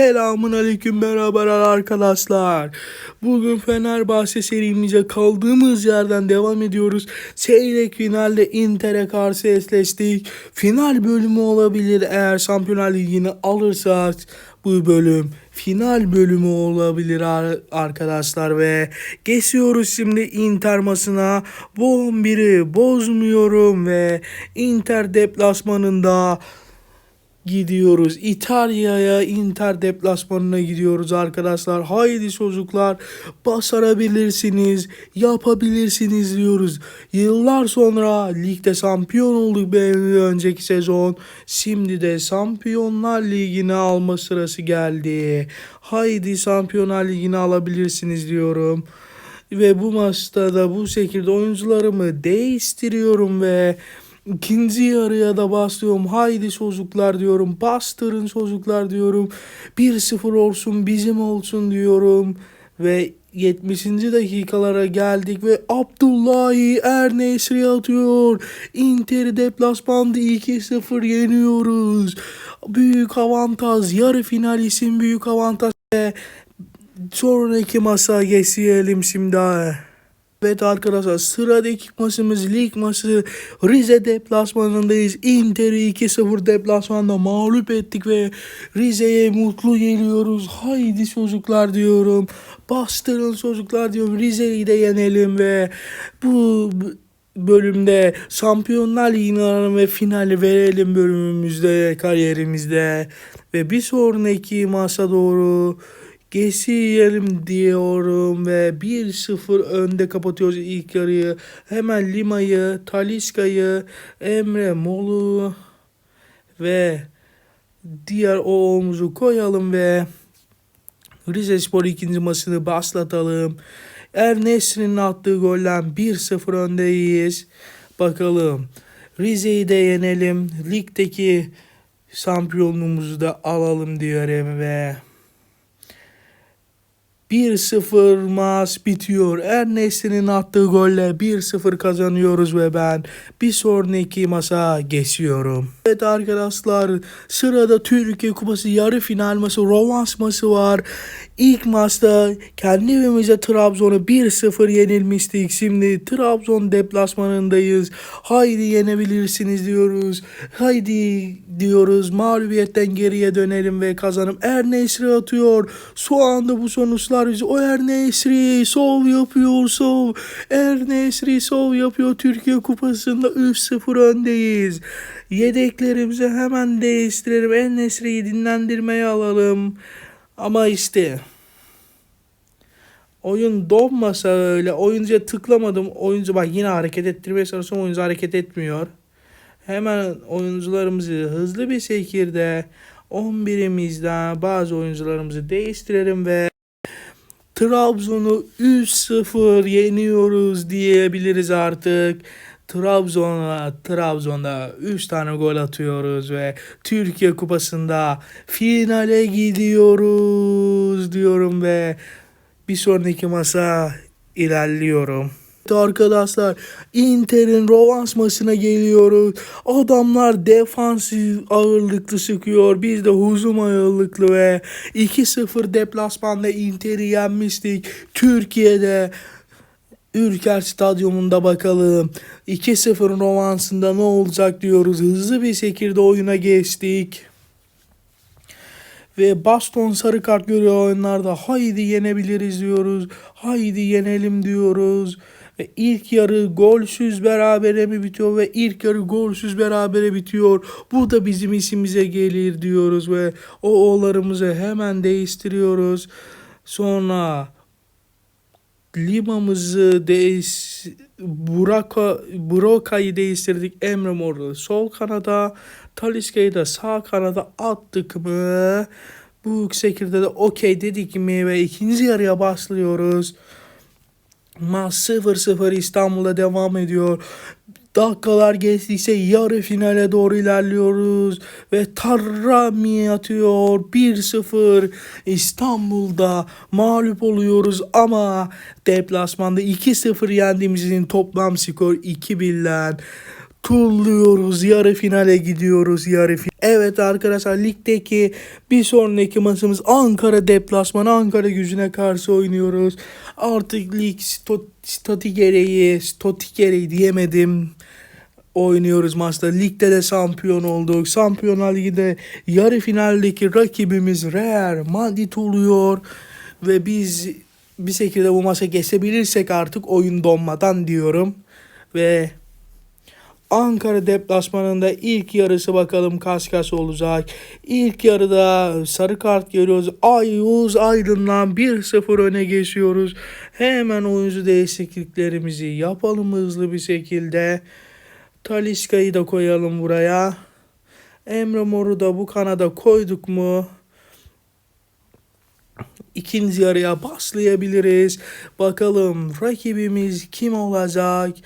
Selamun aleyküm beraber arkadaşlar. Bugün Fenerbahçe serimize kaldığımız yerden devam ediyoruz. Çeyrek finalde Inter'e karşı eşleştik. Final bölümü olabilir eğer Şampiyonlar Ligi'ni alırsak bu bölüm final bölümü olabilir ar- arkadaşlar ve geçiyoruz şimdi Inter maçına. Bu 11'i bozmuyorum ve Inter deplasmanında gidiyoruz. İtalya'ya Inter deplasmanına gidiyoruz arkadaşlar. Haydi çocuklar başarabilirsiniz, yapabilirsiniz diyoruz. Yıllar sonra ligde şampiyon olduk bir önceki sezon. Şimdi de Şampiyonlar Ligi'ni alma sırası geldi. Haydi Şampiyonlar Ligi'ni alabilirsiniz diyorum. Ve bu maçta da bu şekilde oyuncularımı değiştiriyorum ve ikinci yarıya da basıyorum. Haydi çocuklar diyorum. Bastırın çocuklar diyorum. 1-0 olsun bizim olsun diyorum. Ve 70. dakikalara geldik ve Abdullahi Ernesri atıyor. Inter'i deplasmanda 2-0 yeniyoruz. Büyük avantaj. Yarı final için büyük avantaj. Sonraki masa geçelim şimdi. Evet arkadaşlar sıradaki maçımız lig maçı Rize deplasmanındayız. Inter'i 2-0 deplasmanda mağlup ettik ve Rize'ye mutlu geliyoruz. Haydi çocuklar diyorum. Bastırın çocuklar diyorum. Rize'yi de yenelim ve bu bölümde Şampiyonlar Ligi'ni ve finali verelim bölümümüzde, kariyerimizde. Ve bir sonraki maça doğru geçelim diyorum ve 1-0 önde kapatıyoruz ilk yarıyı. Hemen Lima'yı, Taliska'yı, Emre Mol'u ve diğer o omuzu koyalım ve Rize Spor ikinci maçını başlatalım. Er Nesri'nin attığı golden 1-0 öndeyiz. Bakalım Rize'yi de yenelim. Ligdeki şampiyonluğumuzu da alalım diyorum ve 1-0 maç bitiyor. Ernes'in attığı golle 1-0 kazanıyoruz ve ben bir sonraki maça geçiyorum. Evet arkadaşlar sırada Türkiye Kupası yarı final maçı, rövanş maçı var. İlk maçta kendi evimizde Trabzon'u 1-0 yenilmiştik. Şimdi Trabzon deplasmanındayız. Haydi yenebilirsiniz diyoruz. Haydi diyoruz. Mağlubiyetten geriye dönelim ve kazanım. Ernesri atıyor. Şu anda bu sonuçlar bizi. O Ernesri sol yapıyor sol. Ernesri sol yapıyor. Türkiye Kupası'nda 3-0 öndeyiz. Yedeklerimizi hemen değiştirelim. Ernesri'yi dinlendirmeye alalım. Ama işte oyun donmasa öyle oyuncuya tıklamadım. Oyuncu bak yine hareket ettirmeye çalışıyorum. Oyuncu hareket etmiyor. Hemen oyuncularımızı hızlı bir şekilde 11'imizden bazı oyuncularımızı değiştirelim ve Trabzon'u 3-0 yeniyoruz diyebiliriz artık. Trabzon'a Trabzon'da 3 tane gol atıyoruz ve Türkiye Kupası'nda finale gidiyoruz diyorum ve bir sonraki masa ilerliyorum. Arkadaşlar Inter'in rövanş maçına geliyoruz. Adamlar defansif ağırlıklı sıkıyor. Biz de hücum ağırlıklı ve 2-0 deplasmanda Inter'i yenmiştik. Türkiye'de Ülker Stadyumunda bakalım. 2-0 rövanşında ne olacak diyoruz. Hızlı bir şekilde oyuna geçtik. Ve baston sarı kart görüyor oyunlarda. Haydi yenebiliriz diyoruz. Haydi yenelim diyoruz. Ve ilk yarı golsüz berabere mi bitiyor ve ilk yarı golsüz berabere bitiyor. Bu da bizim işimize gelir diyoruz ve o oğlarımızı hemen değiştiriyoruz. Sonra Limamızı değiş Buraka Broka'yı değiştirdik. Emre Mor'u sol kanada, Taliska'yı da sağ kanada attık mı? Bu şekilde de okey dedik mi ve ikinci yarıya başlıyoruz. Maç 0-0 İstanbul'da devam ediyor. Dakikalar geçtikçe yarı finale doğru ilerliyoruz. Ve Tarrami atıyor. 1-0 İstanbul'da mağlup oluyoruz ama deplasmanda 2-0 yendiğimizin toplam skor 2-1'den Tulluyoruz. Yarı finale gidiyoruz. Yarı fin- Evet arkadaşlar ligdeki bir sonraki maçımız Ankara deplasmanı. Ankara gücüne karşı oynuyoruz. Artık lig sto- stati gereği, stati gereği diyemedim oynuyoruz maçta. Ligde de şampiyon olduk. Şampiyonlar Ligi'de yarı finaldeki rakibimiz Real Madrid oluyor. Ve biz bir şekilde bu maça geçebilirsek artık oyun donmadan diyorum. Ve Ankara deplasmanında ilk yarısı bakalım kaç kaç olacak. İlk yarıda sarı kart görüyoruz. Ayuz Aydın'dan 1-0 öne geçiyoruz. Hemen oyuncu değişikliklerimizi yapalım hızlı bir şekilde. Taliska'yı da koyalım buraya. Emre Mor'u da bu kanada koyduk mu? İkinci yarıya başlayabiliriz. Bakalım rakibimiz kim olacak?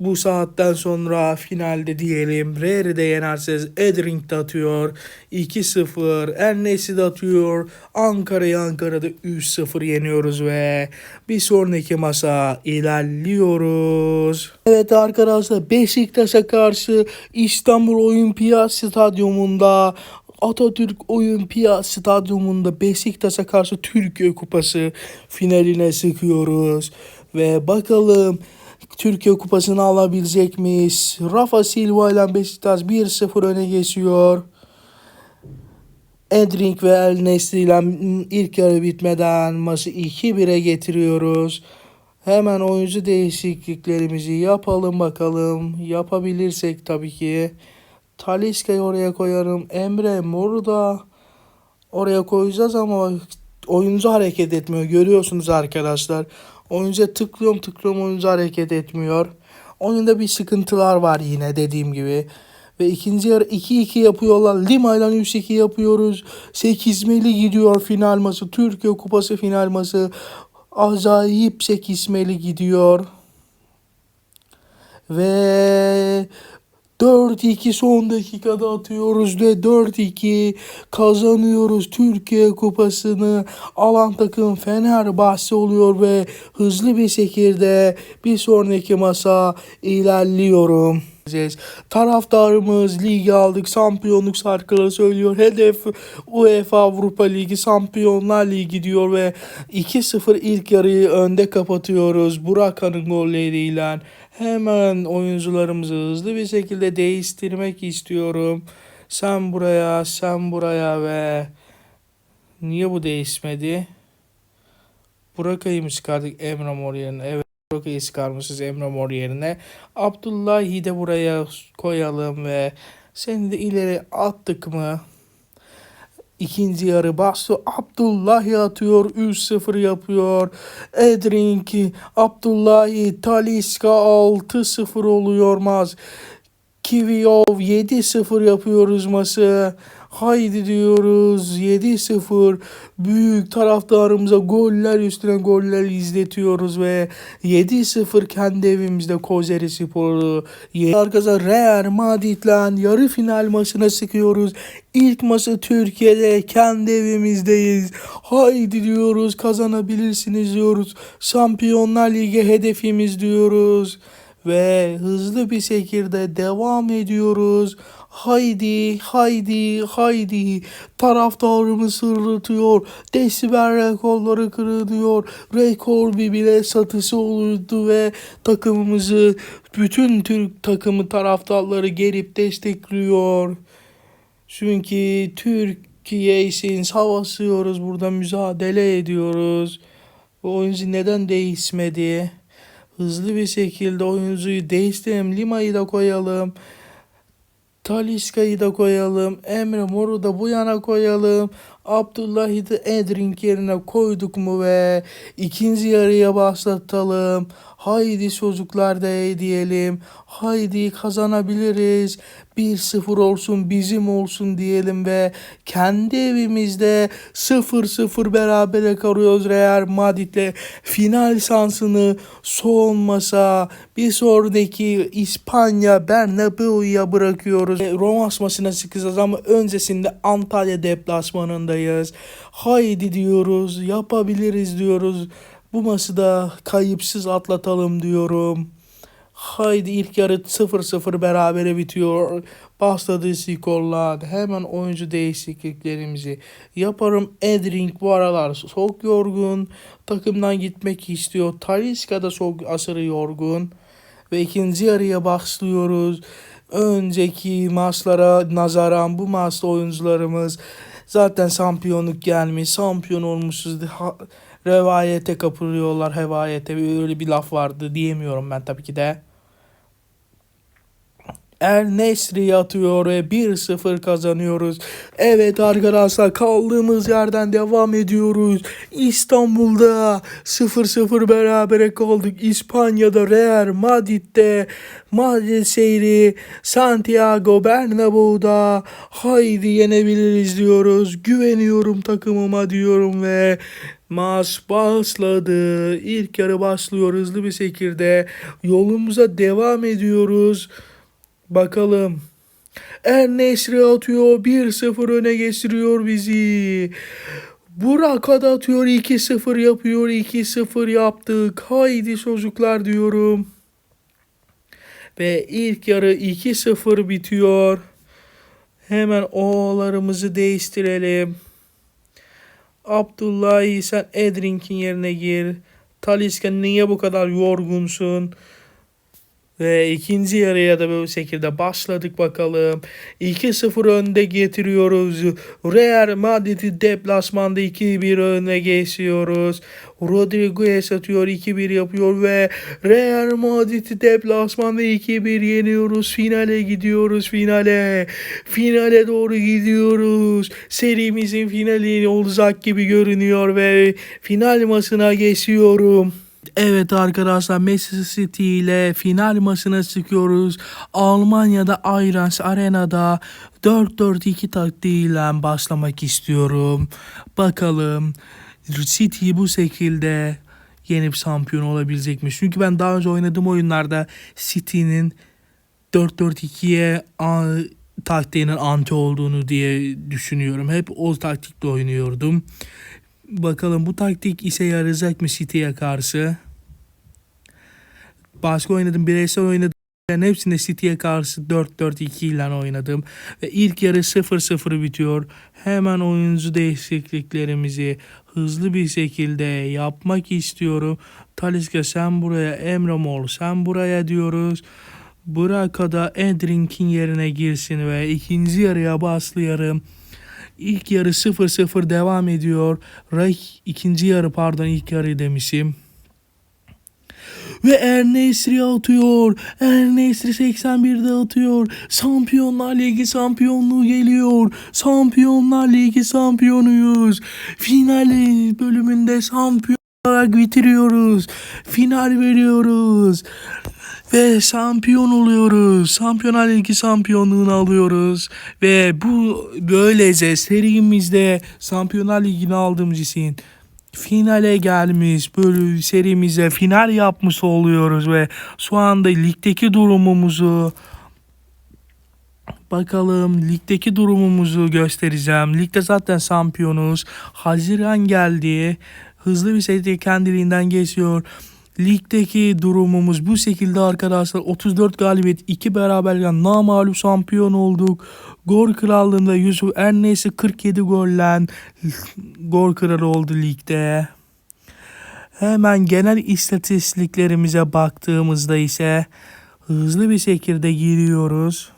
Bu saatten sonra finalde diyelim. Rer'i de yenerseniz Edring de atıyor. 2-0. Ennesi de atıyor. Ankara'yı Ankara'da 3-0 yeniyoruz ve bir sonraki masa ilerliyoruz. Evet arkadaşlar Beşiktaş'a karşı İstanbul Olimpiyat Stadyumunda Atatürk Olimpiyat Stadyumunda Beşiktaş'a karşı Türkiye Kupası finaline sıkıyoruz. Ve bakalım Türkiye Kupası'nı alabilecek miyiz? Rafa Silva ile Beşiktaş 1-0 öne geçiyor. Edring ve El Nesri ile ilk yarı bitmeden maçı 2-1'e getiriyoruz. Hemen oyuncu değişikliklerimizi yapalım bakalım. Yapabilirsek tabii ki. Taliska'yı oraya koyarım. Emre Mor'u da oraya koyacağız ama oyuncu hareket etmiyor. Görüyorsunuz arkadaşlar. Oyuncuya tıklıyorum tıklıyorum oyuncu hareket etmiyor. Oyunda bir sıkıntılar var yine dediğim gibi. Ve ikinci yarı 2-2 yapıyorlar. Lima ile 3-2 yapıyoruz. Sekizmeli gidiyor final maçı. Türkiye Kupası final maçı. Acayip sekizmeli gidiyor. Ve 4-2 son dakikada atıyoruz ve 4-2 kazanıyoruz Türkiye Kupası'nı. Alan takım Fenerbahçe oluyor ve hızlı bir şekilde bir sonraki masa ilerliyorum. Taraftarımız ligi aldık, şampiyonluk şarkıları söylüyor. Hedef UEFA Avrupa Ligi, Şampiyonlar Ligi diyor ve 2-0 ilk yarıyı önde kapatıyoruz. Buraka'nın golleriyle. Hemen oyuncularımızı hızlı bir şekilde değiştirmek istiyorum. Sen buraya, sen buraya ve niye bu değişmedi? Buraka'yı mı çıkardık Emre Mor yerine? Evet Buraka'yı çıkarmışız Emre Mor yerine. Abdullah'ı da buraya koyalım ve seni de ileri attık mı? İkinci yarı bastı. Abdullahi atıyor. 3-0 yapıyor. Edrink, Abdullahi, Taliska 6-0 oluyor maç. Kiviyov 7-0 yapıyoruz maçı. Haydi diyoruz 7-0 büyük taraftarımıza goller üstüne goller izletiyoruz ve 7-0 kendi evimizde Kozeri Spor'u arkadaşlar Real Madrid'le yarı final maçına sıkıyoruz. İlk maçı Türkiye'de kendi evimizdeyiz. Haydi diyoruz kazanabilirsiniz diyoruz. Şampiyonlar Ligi hedefimiz diyoruz. Ve hızlı bir şekilde devam ediyoruz. Haydi, haydi, haydi. Taraftarımız sırıtıyor. Desibel rekorları kırılıyor. Rekor bir bile satışı oldu ve takımımızı bütün Türk takımı taraftarları gelip destekliyor. Çünkü Türkiye için savaşıyoruz. Burada mücadele ediyoruz. Bu oyuncu neden değişmedi? Hızlı bir şekilde oyuncuyu değiştirelim. Lima'yı da koyalım. Taliska'yı da koyalım. Emre Mor'u da bu yana koyalım. Abdullah'ı da Edrink yerine koyduk mu ve ikinci yarıya başlatalım. Haydi çocuklar da diyelim. Haydi kazanabiliriz. 1-0 olsun bizim olsun diyelim ve kendi evimizde 0-0 berabere kalıyoruz Real Madrid'le final şansını son masa bir sonraki İspanya Bernabeu'ya bırakıyoruz. E, Roma maçına çıkacağız ama öncesinde Antalya deplasmanındayız. Haydi diyoruz yapabiliriz diyoruz. Bu maçı da kayıpsız atlatalım diyorum. Haydi ilk yarı 0-0 berabere bitiyor. Başladı skorlar. Hemen oyuncu değişikliklerimizi yaparım. Edring bu aralar çok yorgun. Takımdan gitmek istiyor. Talisca da çok aşırı yorgun. Ve ikinci yarıya başlıyoruz. Önceki maçlara nazaran bu maçta oyuncularımız zaten şampiyonluk gelmiş. Şampiyon olmuşuz. Revayete kapılıyorlar. Hevayete öyle bir laf vardı diyemiyorum ben tabii ki de. Er Nesri atıyor ve 1-0 kazanıyoruz. Evet arkadaşlar kaldığımız yerden devam ediyoruz. İstanbul'da 0-0 berabere kaldık. İspanya'da Real Madrid'de Madrid seyri Santiago Bernabéu'da haydi yenebiliriz diyoruz. Güveniyorum takımıma diyorum ve Maç başladı. İlk yarı başlıyor hızlı bir şekilde. Yolumuza devam ediyoruz. Bakalım. Er Nesri atıyor. 1-0 öne geçiriyor bizi. Burak atıyor. 2-0 yapıyor. 2-0 yaptık. Haydi çocuklar diyorum. Ve ilk yarı 2-0 bitiyor. Hemen oğullarımızı değiştirelim. Abdullah sen Edrink'in yerine gir. Talisca niye bu kadar yorgunsun? Ve ikinci yarıya da böyle şekilde başladık bakalım. 2-0 önde getiriyoruz. Real Madrid'i deplasmanda 2-1 öne geçiyoruz. Rodriguez atıyor 2-1 yapıyor ve Real Madrid'i deplasmanda 2-1 yeniyoruz. Finale gidiyoruz finale. Finale doğru gidiyoruz. Serimizin finali olacak gibi görünüyor ve final maçına geçiyorum. Evet arkadaşlar Manchester City ile final maçına çıkıyoruz. Almanya'da Allianz Arena'da 4-4-2 taktiğiyle başlamak istiyorum. Bakalım City bu şekilde yenip şampiyon olabilecek mi? Çünkü ben daha önce oynadığım oyunlarda City'nin 4-4-2'ye a- taktiğinin anti olduğunu diye düşünüyorum. Hep o taktikle oynuyordum. Bakalım bu taktik işe yarayacak mı City'ye karşı? Başka oynadım, bireysel oynadım. Ben hepsinde City'ye karşı 4-4-2 ile oynadım. Ve ilk yarı 0-0 bitiyor. Hemen oyuncu değişikliklerimizi hızlı bir şekilde yapmak istiyorum. Talisca sen buraya, Emre Mor sen buraya diyoruz. Burak'a da Edrink'in yerine girsin ve ikinci yarıya başlayalım. İlk yarı 0-0 devam ediyor. Ray ikinci yarı pardon ilk yarı demişim. Ve Ernesri atıyor. Ernesri 81'de atıyor. Şampiyonlar Ligi şampiyonluğu geliyor. Şampiyonlar Ligi şampiyonuyuz. Finali bölümünde şampiyon olarak bitiriyoruz. Final veriyoruz. Ve şampiyon oluyoruz. Şampiyonlar Ligi şampiyonluğunu alıyoruz. Ve bu böylece serimizde Şampiyonlar Ligi'ni aldığımız için finale gelmiş böyle serimize final yapmış oluyoruz ve şu anda ligdeki durumumuzu bakalım ligdeki durumumuzu göstereceğim. Ligde zaten şampiyonuz. Haziran geldi. Hızlı bir şekilde kendiliğinden geçiyor. Ligdeki durumumuz bu şekilde arkadaşlar. 34 galibiyet, 2 beraberlikle namağlup şampiyon olduk. Gol krallığında Yusuf Ernesi 47 golle gol kralı oldu ligde. Hemen genel istatistiklerimize baktığımızda ise hızlı bir şekilde giriyoruz.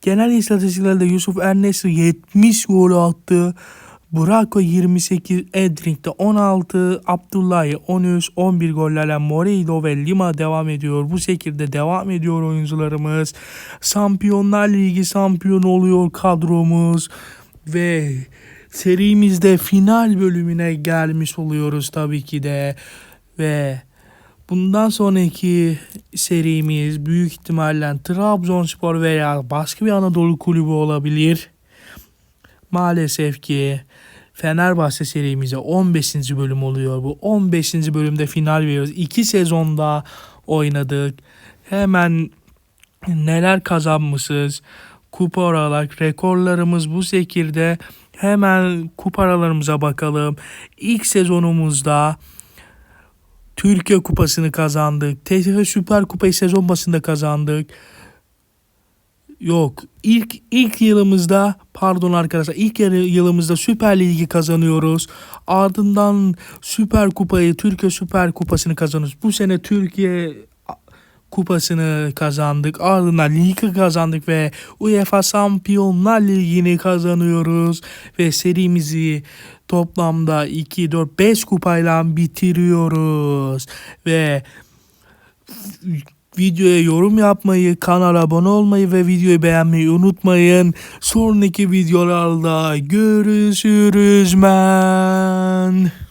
Genel istatistiklerde Yusuf Ernesi 70 gol attı. Burako 28, Edrink'te 16, Abdullahi 13, 11 gollerle Moreiro ve Lima devam ediyor. Bu şekilde devam ediyor oyuncularımız. Şampiyonlar Ligi şampiyon oluyor kadromuz. Ve serimizde final bölümüne gelmiş oluyoruz tabii ki de. Ve bundan sonraki serimiz büyük ihtimalle Trabzonspor veya başka bir Anadolu kulübü olabilir. Maalesef ki Fenerbahçe serimize 15. bölüm oluyor. Bu 15. bölümde final veriyoruz. 2 sezonda oynadık. Hemen neler kazanmışız. Kupa olarak rekorlarımız bu şekilde. Hemen kupalarımıza bakalım. İlk sezonumuzda Türkiye Kupası'nı kazandık. TFF Süper Kupayı sezon başında kazandık. Yok. ilk ilk yılımızda pardon arkadaşlar ilk yılımızda Süper Ligi kazanıyoruz. Ardından Süper Kupayı Türkiye Süper Kupası'nı kazanıyoruz. Bu sene Türkiye kupasını kazandık. Ardından ligi kazandık ve UEFA Şampiyonlar Ligi'ni kazanıyoruz. Ve serimizi toplamda 2, 4, 5 kupayla bitiriyoruz. Ve videoya yorum yapmayı, kanala abone olmayı ve videoyu beğenmeyi unutmayın. Sonraki videolarda görüşürüz men.